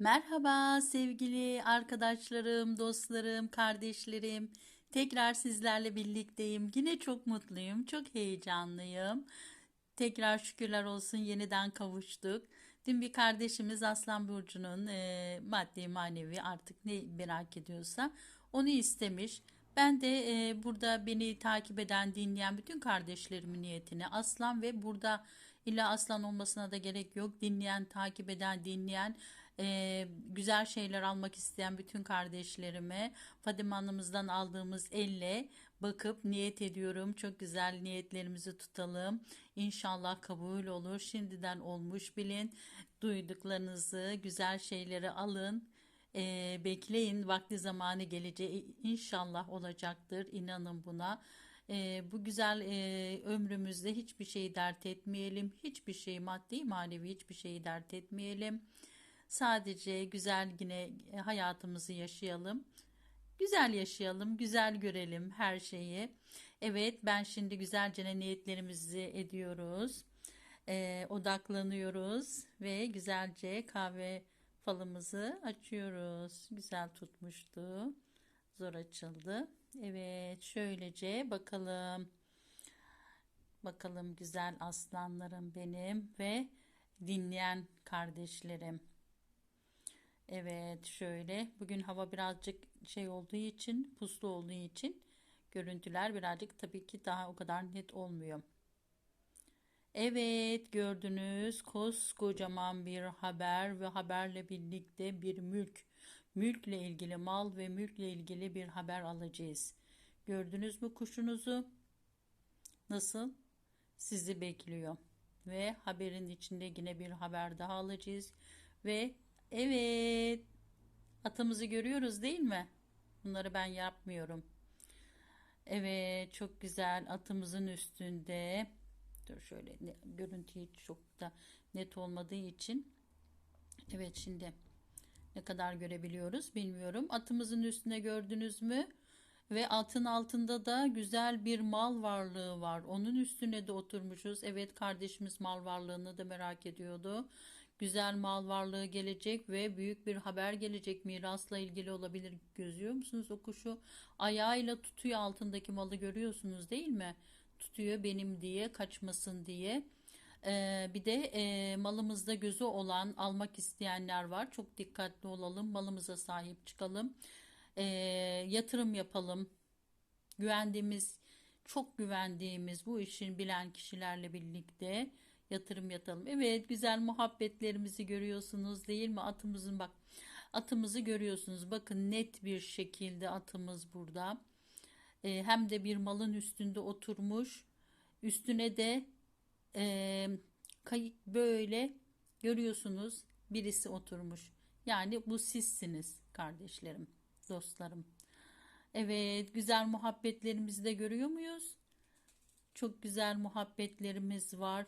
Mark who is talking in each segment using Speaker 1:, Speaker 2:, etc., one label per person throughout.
Speaker 1: Merhaba sevgili arkadaşlarım, dostlarım, kardeşlerim. Tekrar sizlerle birlikteyim. Yine çok mutluyum, çok heyecanlıyım. Tekrar şükürler olsun yeniden kavuştuk. Dün bir kardeşimiz Aslan Burcu'nun e, maddi manevi artık ne merak ediyorsa onu istemiş. Ben de e, burada beni takip eden, dinleyen bütün kardeşlerimin niyetine aslan ve burada illa aslan olmasına da gerek yok. Dinleyen, takip eden, dinleyen, e, güzel şeyler almak isteyen bütün kardeşlerime Fadime Hanım'ızdan aldığımız elle bakıp niyet ediyorum. Çok güzel niyetlerimizi tutalım. İnşallah kabul olur. Şimdiden olmuş bilin. Duyduklarınızı, güzel şeyleri alın. Ee, bekleyin vakti zamanı geleceği inşallah olacaktır inanın buna Ee, bu güzel e, ömrümüzde hiçbir şeyi dert etmeyelim hiçbir şey maddi manevi hiçbir şeyi dert etmeyelim sadece güzel yine hayatımızı yaşayalım güzel yaşayalım güzel görelim her şeyi evet ben şimdi güzelce niyetlerimizi ediyoruz Ee, odaklanıyoruz ve güzelce kahve falımızı açıyoruz. Güzel tutmuştu. Zor açıldı. Evet şöylece bakalım. Bakalım güzel aslanlarım benim ve dinleyen kardeşlerim. Evet şöyle bugün hava birazcık şey olduğu için puslu olduğu için görüntüler birazcık tabii ki daha o kadar net olmuyor. Evet gördünüz koskocaman bir haber ve haberle birlikte bir mülk, mülkle ilgili mal ve mülkle ilgili bir haber alacağız. Gördünüz mü kuşunuzu? Nasıl? Sizi bekliyor. Ve haberin içinde yine bir haber daha alacağız. Ve evet atımızı görüyoruz değil mi? Bunları ben yapmıyorum. Evet çok güzel atımızın üstünde Dur şöyle ne, görüntü çok da net olmadığı için. Evet şimdi ne kadar görebiliyoruz bilmiyorum. Atımızın üstüne gördünüz mü? Ve atın altında da güzel bir mal varlığı var. Onun üstüne de oturmuşuz. Evet kardeşimiz mal varlığını da merak ediyordu. Güzel mal varlığı gelecek ve büyük bir haber gelecek. Mirasla ilgili olabilir. Gözüyor musunuz o kuşu? Ayağıyla tutuyor altındaki malı görüyorsunuz değil mi? tutuyor benim diye kaçmasın diye. Ee, bir de e, malımızda gözü olan almak isteyenler var. Çok dikkatli olalım. Malımıza sahip çıkalım. Ee, yatırım yapalım. Güvendiğimiz, çok güvendiğimiz bu işin bilen kişilerle birlikte yatırım yatalım. Evet güzel muhabbetlerimizi görüyorsunuz değil mi? Atımızın bak atımızı görüyorsunuz. Bakın net bir şekilde atımız burada. E, hem de bir malın üstünde oturmuş. Üstüne de e, kayık böyle görüyorsunuz. Birisi oturmuş. Yani bu sizsiniz kardeşlerim dostlarım. Evet güzel muhabbetlerimizi de görüyor muyuz? Çok güzel muhabbetlerimiz var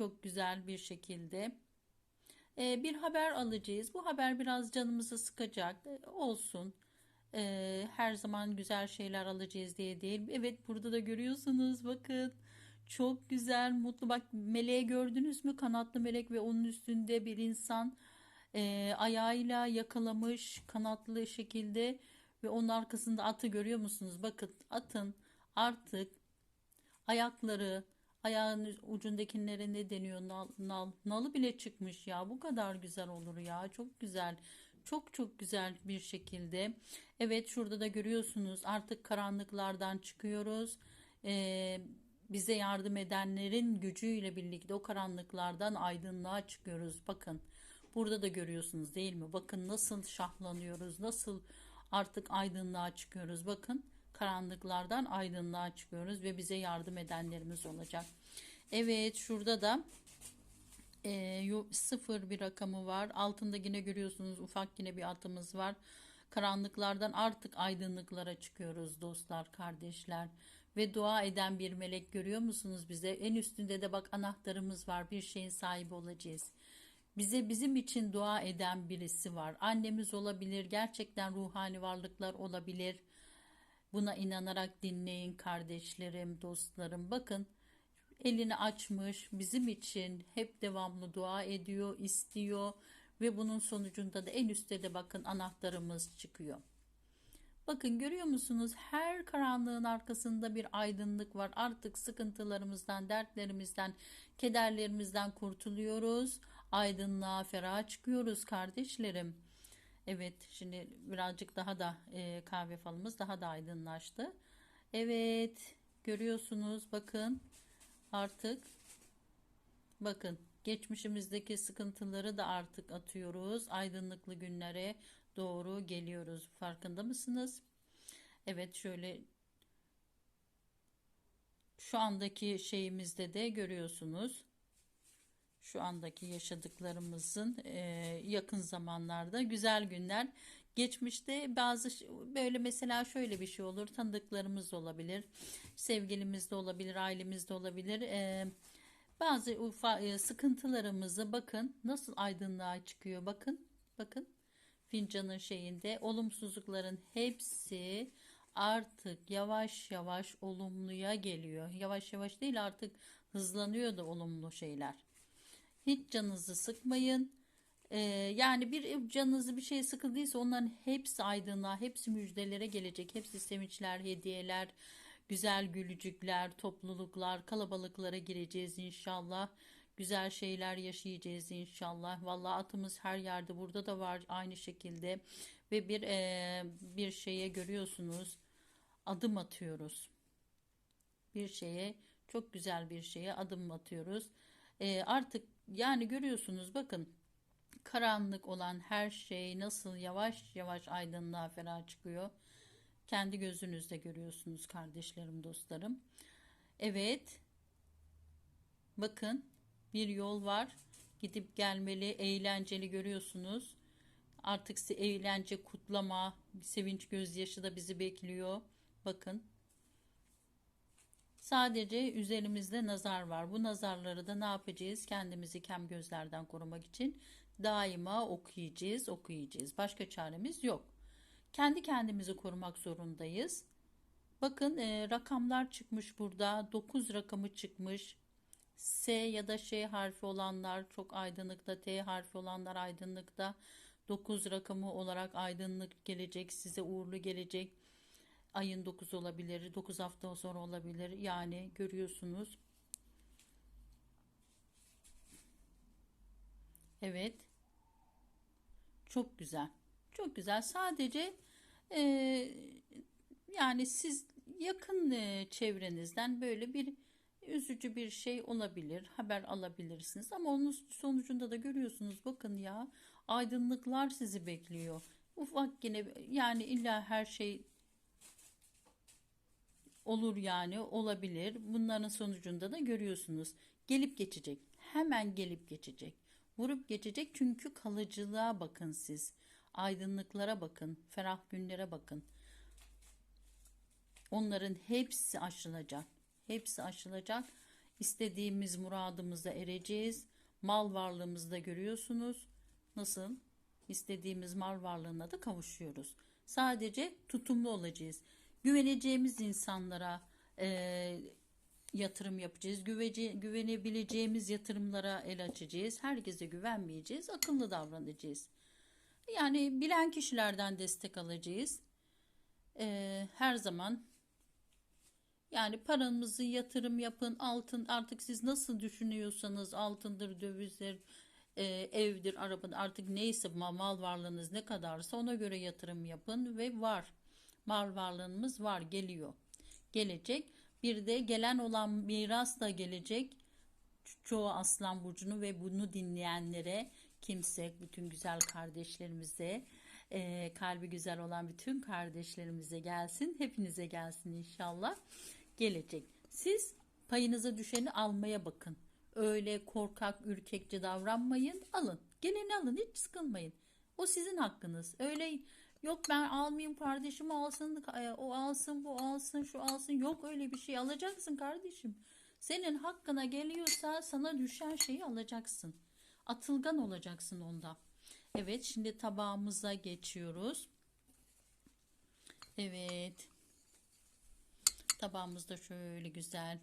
Speaker 1: çok güzel bir şekilde ee, bir haber alacağız bu haber biraz canımızı sıkacak olsun e, her zaman güzel şeyler alacağız diye değil. Evet burada da görüyorsunuz bakın. Çok güzel, mutlu. Bak meleği gördünüz mü? Kanatlı melek ve onun üstünde bir insan e, ayağıyla yakalamış kanatlı şekilde ve onun arkasında atı görüyor musunuz? Bakın atın artık ayakları, ayağın ucundakilere ne deniyor? Nal, nal, nalı bile çıkmış ya. Bu kadar güzel olur ya. Çok güzel. Çok çok güzel bir şekilde. Evet şurada da görüyorsunuz artık karanlıklardan çıkıyoruz. Ee, bize yardım edenlerin gücüyle birlikte o karanlıklardan aydınlığa çıkıyoruz. Bakın burada da görüyorsunuz değil mi? Bakın nasıl şahlanıyoruz. Nasıl artık aydınlığa çıkıyoruz. Bakın karanlıklardan aydınlığa çıkıyoruz ve bize yardım edenlerimiz olacak. Evet şurada da e, sıfır bir rakamı var. Altında yine görüyorsunuz ufak yine bir atımız var. Karanlıklardan artık aydınlıklara çıkıyoruz dostlar, kardeşler. Ve dua eden bir melek görüyor musunuz bize? En üstünde de bak anahtarımız var. Bir şeyin sahibi olacağız. Bize bizim için dua eden birisi var. Annemiz olabilir, gerçekten ruhani varlıklar olabilir. Buna inanarak dinleyin kardeşlerim, dostlarım. Bakın elini açmış bizim için hep devamlı dua ediyor, istiyor Ve bunun sonucunda da en üstte de bakın anahtarımız çıkıyor. Bakın görüyor musunuz? Her karanlığın arkasında bir aydınlık var. Artık sıkıntılarımızdan, dertlerimizden, kederlerimizden kurtuluyoruz. Aydınlığa, feraha çıkıyoruz kardeşlerim. Evet, şimdi birazcık daha da e, kahve falımız daha da aydınlaştı. Evet, görüyorsunuz bakın artık bakın geçmişimizdeki sıkıntıları da artık atıyoruz. Aydınlıklı günlere doğru geliyoruz. Farkında mısınız? Evet şöyle şu andaki şeyimizde de görüyorsunuz. Şu andaki yaşadıklarımızın e, yakın zamanlarda güzel günler. Geçmişte bazı böyle mesela şöyle bir şey olur. Tanıdıklarımız olabilir. Sevgilimiz de olabilir, ailemiz de olabilir. E, bazı ufa, e, sıkıntılarımızı bakın nasıl aydınlığa çıkıyor. Bakın, bakın fincanın şeyinde olumsuzlukların hepsi artık yavaş yavaş olumluya geliyor. Yavaş yavaş değil artık hızlanıyor da olumlu şeyler. Hiç canınızı sıkmayın. Ee, yani bir canınızı bir şey sıkıldıysa onların hepsi aydınlığa, hepsi müjdelere gelecek. Hepsi sevinçler, hediyeler, güzel gülücükler, topluluklar, kalabalıklara gireceğiz inşallah güzel şeyler yaşayacağız inşallah. Vallahi atımız her yerde burada da var aynı şekilde ve bir e, bir şeye görüyorsunuz adım atıyoruz. Bir şeye çok güzel bir şeye adım atıyoruz. E, artık yani görüyorsunuz bakın karanlık olan her şey nasıl yavaş yavaş aydınlığa ferah çıkıyor. Kendi gözünüzde görüyorsunuz kardeşlerim, dostlarım. Evet. Bakın bir yol var. Gidip gelmeli, eğlenceli görüyorsunuz. Artık eğlence, kutlama, sevinç gözyaşı da bizi bekliyor. Bakın. Sadece üzerimizde nazar var. Bu nazarları da ne yapacağız? Kendimizi kem gözlerden korumak için daima okuyacağız, okuyacağız. Başka çaremiz yok. Kendi kendimizi korumak zorundayız. Bakın e, rakamlar çıkmış burada. 9 rakamı çıkmış. S ya da Ş harfi olanlar çok aydınlıkta, T harfi olanlar aydınlıkta. 9 rakamı olarak aydınlık gelecek, size uğurlu gelecek. Ayın 9 olabilir, 9 hafta sonra olabilir. Yani görüyorsunuz. Evet. Çok güzel. Çok güzel. Sadece e, yani siz yakın e, çevrenizden böyle bir üzücü bir şey olabilir. Haber alabilirsiniz ama onun sonucunda da görüyorsunuz bakın ya aydınlıklar sizi bekliyor. Ufak yine yani illa her şey olur yani olabilir. Bunların sonucunda da görüyorsunuz. Gelip geçecek. Hemen gelip geçecek. Vurup geçecek çünkü kalıcılığa bakın siz. Aydınlıklara bakın. Ferah günlere bakın. Onların hepsi aşılacak. Hepsi aşılacak. İstediğimiz muradımıza ereceğiz. Mal varlığımızda görüyorsunuz. Nasıl? İstediğimiz mal varlığına da kavuşuyoruz. Sadece tutumlu olacağız. Güveneceğimiz insanlara e, yatırım yapacağız. Güvece, güvenebileceğimiz yatırımlara el açacağız. Herkese güvenmeyeceğiz. Akıllı davranacağız. Yani bilen kişilerden destek alacağız. E, her zaman yani paranızı yatırım yapın altın artık siz nasıl düşünüyorsanız altındır dövizdir e, evdir arabadır artık neyse mal varlığınız ne kadarsa ona göre yatırım yapın ve var mal varlığımız var geliyor gelecek bir de gelen olan miras da gelecek çoğu aslan burcunu ve bunu dinleyenlere kimse bütün güzel kardeşlerimize e, kalbi güzel olan bütün kardeşlerimize gelsin hepinize gelsin inşallah gelecek. Siz payınıza düşeni almaya bakın. Öyle korkak, ürkekçe davranmayın. Alın. Geleni alın. Hiç sıkılmayın. O sizin hakkınız. Öyle yok ben almayayım kardeşim alsın. E, o alsın, bu alsın, şu alsın. Yok öyle bir şey alacaksın kardeşim. Senin hakkına geliyorsa sana düşen şeyi alacaksın. Atılgan olacaksın onda. Evet şimdi tabağımıza geçiyoruz. Evet. Tabağımızda şöyle güzel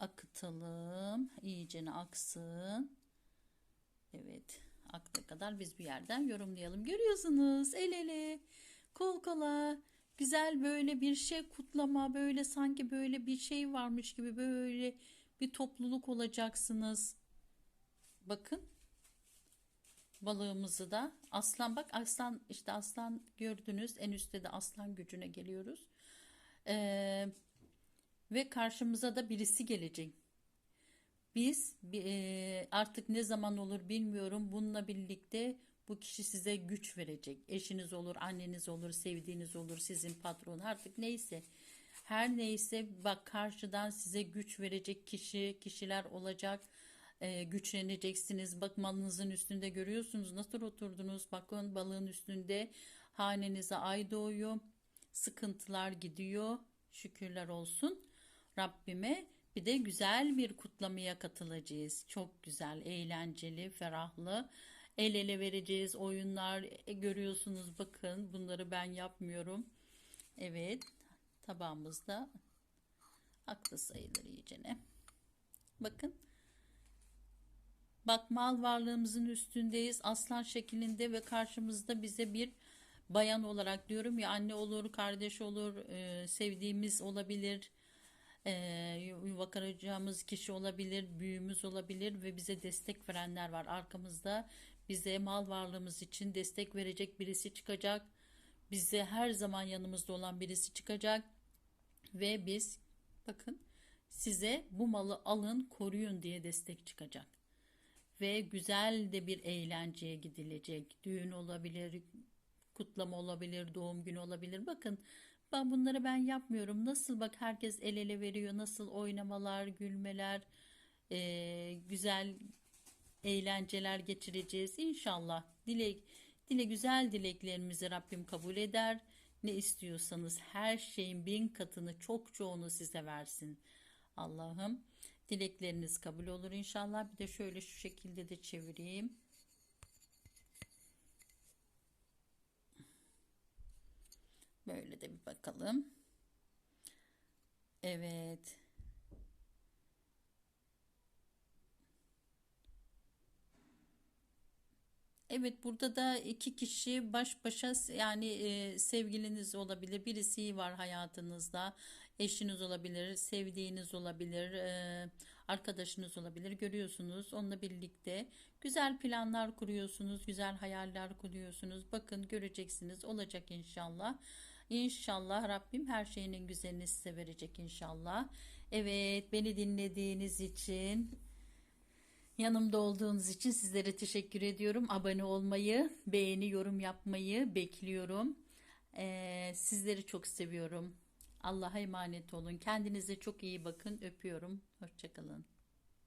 Speaker 1: akıtalım. İyicene aksın. Evet aktığı kadar biz bir yerden yorumlayalım. Görüyorsunuz el ele, kol kola, güzel böyle bir şey kutlama, böyle sanki böyle bir şey varmış gibi böyle bir topluluk olacaksınız. Bakın balığımızı da aslan bak aslan işte aslan gördünüz en üstte de aslan gücüne geliyoruz. Ee, ve karşımıza da birisi gelecek. Biz e, artık ne zaman olur bilmiyorum. Bununla birlikte bu kişi size güç verecek. Eşiniz olur, anneniz olur, sevdiğiniz olur, sizin patron artık neyse. Her neyse bak karşıdan size güç verecek kişi, kişiler olacak. E, güçleneceksiniz. Bak malınızın üstünde görüyorsunuz nasıl oturdunuz. Bakın balığın üstünde hanenize ay doğuyor. Sıkıntılar gidiyor. Şükürler olsun Rabbime. Bir de güzel bir kutlamaya katılacağız. Çok güzel, eğlenceli, ferahlı. El ele vereceğiz oyunlar e, görüyorsunuz bakın bunları ben yapmıyorum. Evet tabağımızda aklı sayılır iyicene. Bakın Bak mal varlığımızın üstündeyiz aslan şeklinde ve karşımızda bize bir bayan olarak diyorum ya anne olur, kardeş olur, e, sevdiğimiz olabilir, e, yuva kişi olabilir, büyüğümüz olabilir ve bize destek verenler var. Arkamızda bize mal varlığımız için destek verecek birisi çıkacak. Bize her zaman yanımızda olan birisi çıkacak ve biz bakın size bu malı alın, koruyun diye destek çıkacak ve güzel de bir eğlenceye gidilecek. Düğün olabilir, kutlama olabilir, doğum günü olabilir. Bakın ben bunları ben yapmıyorum. Nasıl bak herkes el ele veriyor. Nasıl oynamalar, gülmeler, e, güzel eğlenceler geçireceğiz. İnşallah dile, dile güzel dileklerimizi Rabbim kabul eder. Ne istiyorsanız her şeyin bin katını çok çoğunu size versin. Allah'ım dilekleriniz kabul olur inşallah. Bir de şöyle şu şekilde de çevireyim. Böyle de bir bakalım. Evet. Evet burada da iki kişi baş başa yani e, sevgiliniz olabilir. Birisi var hayatınızda. Eşiniz olabilir, sevdiğiniz olabilir, e, arkadaşınız olabilir. Görüyorsunuz onunla birlikte güzel planlar kuruyorsunuz, güzel hayaller kuruyorsunuz. Bakın göreceksiniz olacak inşallah. İnşallah Rabbim her şeyinin güzelini size verecek inşallah. Evet beni dinlediğiniz için Yanımda olduğunuz için sizlere teşekkür ediyorum. Abone olmayı, beğeni, yorum yapmayı bekliyorum. Ee, sizleri çok seviyorum. Allah'a emanet olun. Kendinize çok iyi bakın. Öpüyorum. Hoşçakalın.